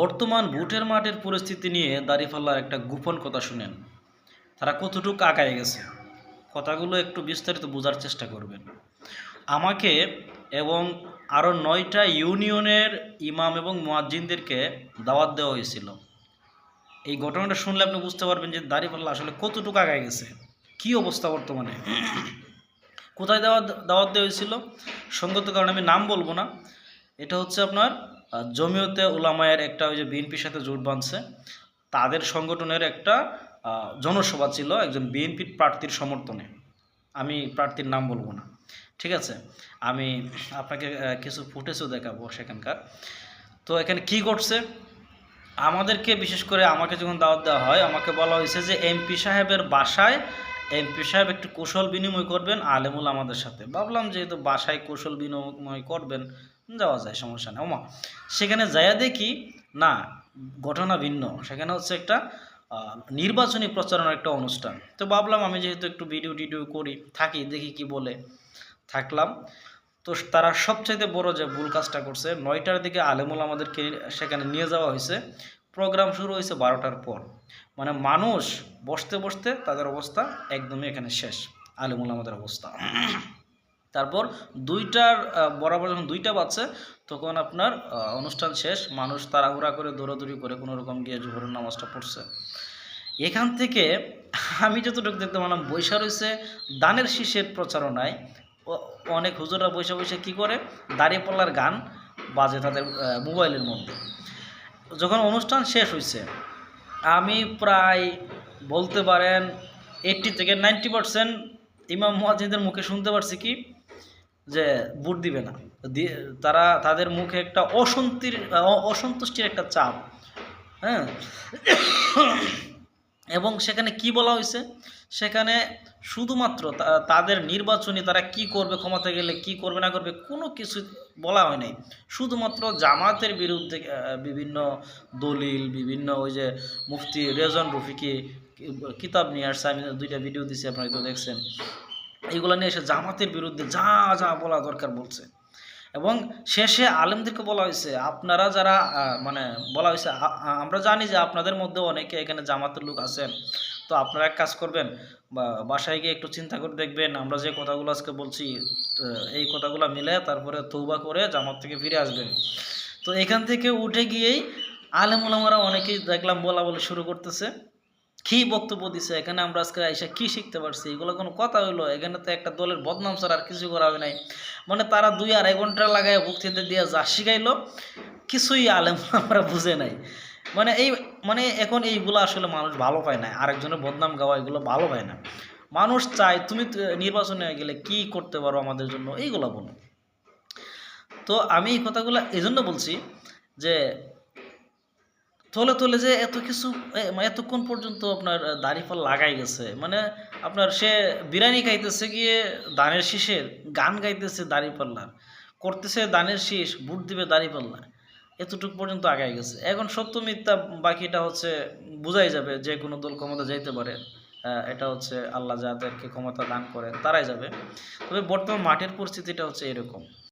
বর্তমান ভোটের মাঠের পরিস্থিতি নিয়ে দাঁড়িপাল্লার একটা গোপন কথা শুনেন। তারা কতটুকু আগায় গেছে, কথাগুলো একটু বিস্তারিত বোঝার চেষ্টা করবেন। আমাকে এবং আরও নয়টা ইউনিয়নের ইমাম এবং মোয়াজ্জিনদেরকে দাওয়াত দেওয়া হয়েছিল। এই ঘটনাটা শুনলে আপনি বুঝতে পারবেন যে দাঁড়িপাল্লা আসলে কতটুকু আগায় গেছে, কি অবস্থা বর্তমানে। কোথায় দাওয়াত দাওয়াত দেওয়া হয়েছিল, সঙ্গত কারণে আমি নাম বলব না এটা হচ্ছে আপনার জমিয়তে উলামায়ের একটা ওই যে বিএনপির সাথে জোট বাঁধছে, তাদের সংগঠনের একটা জনসভা ছিল একজন বিএনপির প্রার্থীর সমর্থনে। আমি প্রার্থীর নাম বলব না। ঠিক আছে? আমি আপনাকে কিছু ফুটেজও দেখাবো সেখানকার। তো এখানে কি ঘটছে? আমাদেরকে বিশেষ করে আমাকে যখন দাওয়াত দেওয়া হয়, আমাকে বলা হয়েছে যে এমপি সাহেবের বাসায়, এমপি সাহেব একটু কৌশল বিনিময় করবেন, আলেমুল আমাদের সাথে। ভাবলাম যেহেতু বাসায় কৌশল বিনিময় করবেন যাওয়া যায়, সমস্যা নেই। ওমা, সেখানে যাইয়া দেখি, না, ঘটনা ভিন্ন। সেখানে হচ্ছে একটা নির্বাচনী প্রচারণার একটা অনুষ্ঠান। তো ভাবলাম আমি যেহেতু একটু ভিডিও টিডিও করি, থাকি, দেখি কি বলে, থাকলাম। তো তারা সবচাইতে বড় যে ভুল কাজটা করছে, নয়টার দিকে আলেমুল আমাদেরকে সেখানে নিয়ে যাওয়া হয়েছে। প্রোগ্রাম শুরু হয়েছে বারোটার পর। মানে মানুষ বসতে বসতে তাদের অবস্থা একদমই এখানে শেষ, আলেমুল আমাদের অবস্থা। তারপর দুইটার বরাবর যখন দুইটা বাজছে, তখন আপনার অনুষ্ঠান শেষ, মানুষ তাড়াহুড়া করে, দৌড়াদৌড়ি করে কোনো রকম গিয়ে জোহরের নামাজটা পড়ছে। এখান থেকে আমি যতটুকু দেখতে পেলাম, বৈশা রয়েছে দানের শীষের প্রচারণায়। অনেক হুজুররা বৈশা বৈশা কী করে? দাঁড়িয়ে পাল্লার গান বাজে তাদের মোবাইলের মধ্যে। যখন অনুষ্ঠান শেষ হয়েছে আমি প্রায় বলতে পারেন এইটটি থেকে নাইনটি পার্সেন্ট ইমাম মুয়াজ্জিনদের মুখে শুনতে পারছি কি? যে ভোট দিবে না। দিয়ে তারা তাদের মুখে একটা অসন্তির অসন্তুষ্টির একটা চাপ হ্যাঁ? এবং সেখানে কি বলা হয়েছে? সেখানে শুধুমাত্র তাদের নির্বাচনী তারা কি করবে ক্ষমতা গেলে কি করবে, না করবে, কোনো কিছু বলা হয় নাই। শুধুমাত্র জামাতের বিরুদ্ধে বিভিন্ন দলিল, বিভিন্ন ওই যে মুফতি রেজন রফিকি কিতাব নিয়ে আসছে। আমি দুইটা ভিডিও দিছি, আপনারা তো দেখছেন। এইগুলো নিয়ে এসে জামাতের বিরুদ্ধে যা যা বলা দরকার বলছে। এবং শেষে আলেমদেরকে বলা হয়েছে, আপনারা যারা মানে বলা হয়েছে আমরা জানি যে আপনাদের মধ্যে অনেকে এখানে জামাতের লোক আছেন। তো আপনারা এক কাজ করবেন, বা বাসায় গিয়ে একটু চিন্তা করে দেখবেন, আমরা যে কথাগুলো আজকে বলছি এই কথাগুলো মিলে তারপরে তৌবা করে জামাত থেকে ফিরে আসবেন। তো এখান থেকে উঠে গিয়েই আলেমুলামারা অনেকেই দেখলাম বলা বলে শুরু করতেছে। কি বক্তব্য দিছে? এখানে আমরা আজকে এসে কি শিখতে পারছি? এগুলো কোনো কথা হইল? এখানে তো একটা দলের বদনাম ছাড়া আর কিছু করা হবে নাই। মানে তারা দুই আড়াই ঘণ্টা লাগায় বক্তৃতা দিয়ে যা শিখাইলো, কিছুই আলেম আমরা বুঝে নাই। মানে এই মানে এখন এইগুলো আসলে মানুষ ভালো পায় না। আরেকজনের বদনাম গাওয়া এগুলো ভালো পায় না। মানুষ চায়, তুমি নির্বাচনে গেলে কি করতে পারো আমাদের জন্য? এইগুলো বলো। তো আমি এই কথাগুলো এই জন্য বলছি যে তলে তলে যে এত কিছু মানে এতক্ষণ পর্যন্ত আপনার দাড়িফল লাগাই গেছে মানে আপনার সে বিরিয়ানি খাইতেছে গিয়ে দানের শীষের, গান গাইতেছে দাড়িপাল্লার করতেছে দানের শীষ, বুট দিবে দাড়িপাল্লা এতটুকু পর্যন্ত আগায় গেছে। এখন সত্য মিথ্যা বাকিটা হচ্ছে বোঝাই যাবে, যে কোনো দল ক্ষমতা যাইতে পারে এটা হচ্ছে আল্লাহ যাদেরকে ক্ষমতা দান করেন, তারাই যাবে। তবে বর্তমান মাঠের পরিস্থিতিটা হচ্ছে এরকম।